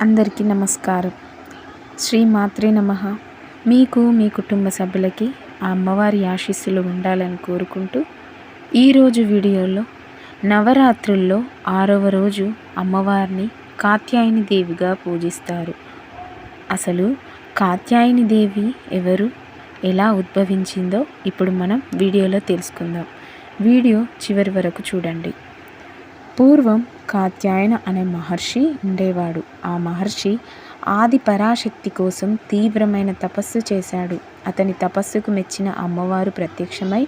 అందరికీ నమస్కారం. శ్రీ మాత్రే నమ. మీకు మీ కుటుంబ సభ్యులకి ఆ అమ్మవారి ఆశీస్సులు ఉండాలని కోరుకుంటూ ఈరోజు వీడియోలో నవరాత్రుల్లో ఆరవ రోజు అమ్మవారిని కాత్యాయని దేవిగా పూజిస్తారు. అసలు కాత్యాయని దేవి ఎవరు ఎలా ఉద్భవించిందో ఇప్పుడు మనం వీడియోలో తెలుసుకుందాం. వీడియో చివరి వరకు చూడండి. పూర్వం కాత్యాయన అనే మహర్షి ఉండేవాడు. ఆ మహర్షి ఆది పరాశక్తి కోసం తీవ్రమైన తపస్సు చేశాడు. అతని తపస్సుకు మెచ్చిన అమ్మవారు ప్రత్యక్షమై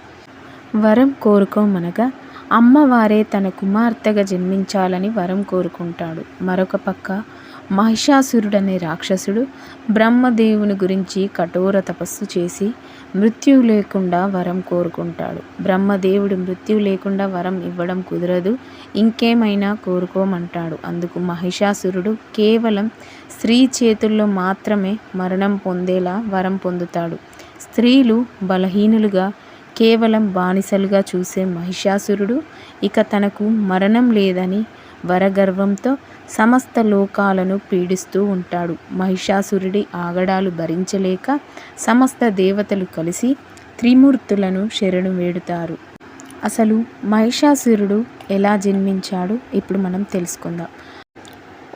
వరం కోరుకోమనగా అమ్మవారే తన కుమార్తెగా జన్మించాలని వరం కోరుకుంటాడు. మరొక పక్క మహిషాసురుడనే రాక్షసుడు బ్రహ్మదేవుని గురించి కఠోర తపస్సు చేసి మృత్యువు లేకుండా వరం కోరుకుంటాడు. బ్రహ్మదేవుడు మృత్యువు లేకుండా వరం ఇవ్వడం కుదరదు. ఇంకేమైనా కోరుకోమంటాడు. అందుకు మహిషాసురుడు కేవలం స్త్రీ చేతుల్లో మాత్రమే మరణం పొందేలా వరం పొందుతాడు. స్త్రీలు బలహీనులుగా కేవలం బానిసలుగా చూసే మహిషాసురుడు ఇక తనకు మరణం లేదని వరగర్వంతో సమస్త లోకాలను పీడిస్తూ ఉంటాడు. మహిషాసురుడి ఆగడాలు భరించలేక సమస్త దేవతలు కలిసి త్రిమూర్తులను శరణు వేడుతారు. అసలు మహిషాసురుడు ఎలా జన్మించాడు? ఇప్పుడు మనం తెలుసుకుందాం.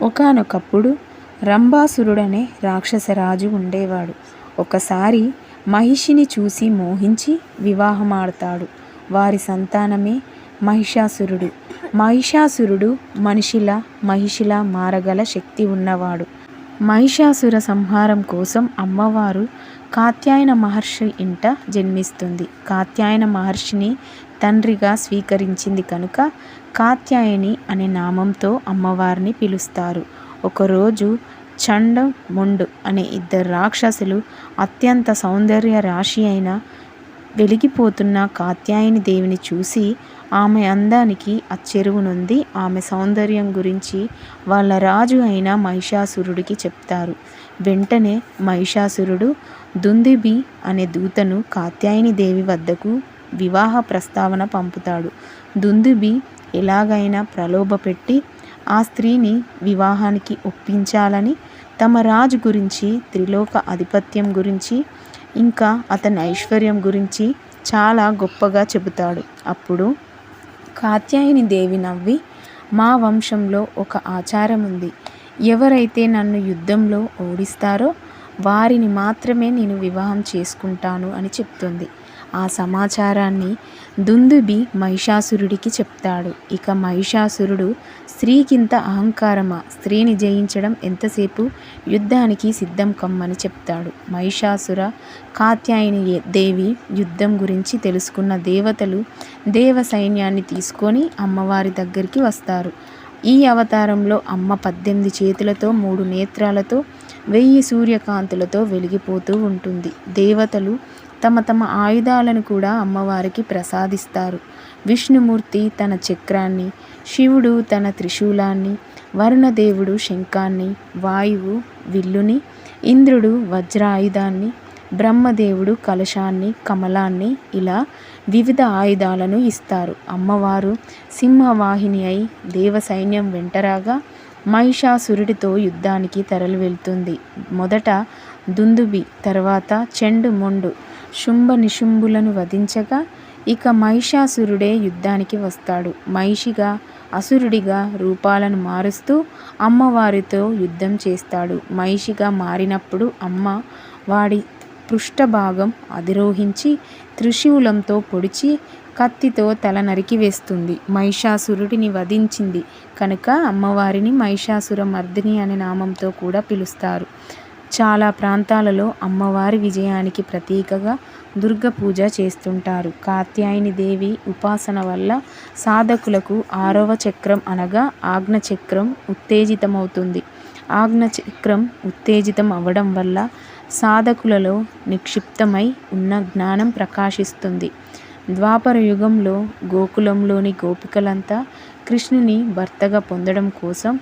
ఒకానొకప్పుడు రంభాసురుడనే రాక్షసరాజు ఉండేవాడు. ఒకసారి మహిషిని చూసి మోహించి వివాహమాడతాడు. వారి సంతానమే మహిషాసురుడు. మహిషాసురుడు మనిషిలా మహిషిలా మారగల శక్తి ఉన్నవాడు. మహిషాసుర సంహారం కోసం అమ్మవారు కాత్యాయన మహర్షి ఇంట జన్మిస్తుంది. కాత్యాయన మహర్షిని తండ్రిగా స్వీకరించింది కనుక కాత్యాయని అనే నామంతో అమ్మవారిని పిలుస్తారు. ఒకరోజు చండ మొండు అనే ఇద్దరు రాక్షసులు అత్యంత సౌందర్య రాశి అయిన వెలిగిపోతున్న కాత్యాయని దేవిని చూసి ఆమె అందానికి అచ్చెరువునుంది. ఆమె సౌందర్యం గురించి వాళ్ళ రాజు అయిన మహిషాసురుడికి చెప్తారు. వెంటనే మహిషాసురుడు దుందుబి అనే దూతను కాత్యాయని దేవి వద్దకు వివాహ ప్రస్తావన పంపుతాడు. దుందుబి ఎలాగైనా ప్రలోభపెట్టి ఆ స్త్రీని వివాహానికి ఒప్పించాలని తమ రాజు గురించి త్రిలోక ఆధిపత్యం గురించి ఇంకా అతని ఐశ్వర్యం గురించి చాలా గొప్పగా చెబుతాడు. అప్పుడు కాత్యాయని దేవి నవ్వి మా వంశంలో ఒక ఆచారం ఉంది. ఎవరైతే నన్ను యుద్ధంలో ఓడిస్తారో వారిని మాత్రమే నేను వివాహం చేసుకుంటాను అని చెప్తుంది. ఆ సమాచారాన్ని దుందుబి మహిషాసురుడికి చెప్తాడు. ఇక మహిషాసురుడు స్త్రీకింత అహంకారమా? స్త్రీని జయించడం ఎంతసేపు? యుద్ధానికి సిద్ధం కమ్మని చెప్తాడు. మహిషాసుర కాత్యాయని దేవి యుద్ధం గురించి తెలుసుకున్న దేవతలు దేవ సైన్యాన్ని తీసుకొని అమ్మవారి దగ్గరికి వస్తారు. ఈ అవతారంలో అమ్మ పద్దెనిమిది చేతులతో మూడు నేత్రాలతో వెయ్యి సూర్యకాంతులతో వెలిగిపోతూ ఉంటుంది. దేవతలు తమ తమ ఆయుధాలను కూడా అమ్మవారికి ప్రసాదిస్తారు. విష్ణుమూర్తి తన చక్రాన్ని శివుడు తన త్రిశూలాన్ని వరుణదేవుడు శంఖాన్ని వాయువు విల్లుని ఇంద్రుడు వజ్రాయుధాన్ని బ్రహ్మదేవుడు కలశాన్ని కమలాన్ని ఇలా వివిధ ఆయుధాలను ఇస్తారు. అమ్మవారు సింహవాహిని అయి దేవ సైన్యం వెంటరాగా మహిషాసురుడితో యుద్ధానికి తరలి వెళ్తుంది మొదట దుందుబి తర్వాత చెండు మొండు శుంభ నిశుంభులను వధించగా ఇక మహిషాసురుడే యుద్ధానికి వస్తాడు. మహిషిగా అసురుడిగా రూపాలను మారుస్తూ అమ్మవారితో యుద్ధం చేస్తాడు. మహిషిగా మారినప్పుడు అమ్మ వాడి పృష్ఠభాగం అధిరోహించి త్రిశూలంతో పొడిచి కత్తితో తల నరికి వేస్తుంది. మహిషాసురుడిని వధించింది కనుక అమ్మవారిని మహిషాసుర మర్దిని అనే నామంతో కూడా పిలుస్తారు. చాలా ప్రాంతాలలో అమ్మవారి విజయానికి ప్రతీకగా దుర్గ పూజ చేస్తుంటారు. కాత్యాయని దేవి ఉపాసన వల్ల సాధకులకు ఆరవ చక్రం అనగా ఆజ్ఞ చక్రం ఉత్తేజితమవుతుంది. ఆజ్ఞ చక్రం ఉత్తేజితం అవ్వడం వల్ల సాధకులలో నిక్షిప్తమై ఉన్న జ్ఞానం ప్రకాశిస్తుంది. ద్వాపర యుగంలో గోకులంలోని గోపికలంతా కృష్ణుని భర్తగా పొందడం కోసం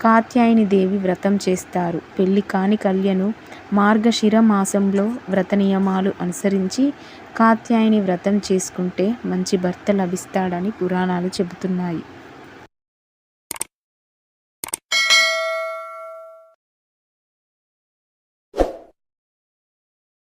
కాత్యాయని దేవి వ్రతం చేస్తారు. పెళ్ళి కాని కళ్యను మార్గశిర మాసంలో వ్రత నియమాలు అనుసరించి కాత్యాయని వ్రతం చేసుకుంటే మంచి భర్త లభిస్తాడని పురాణాలు చెబుతున్నాయి.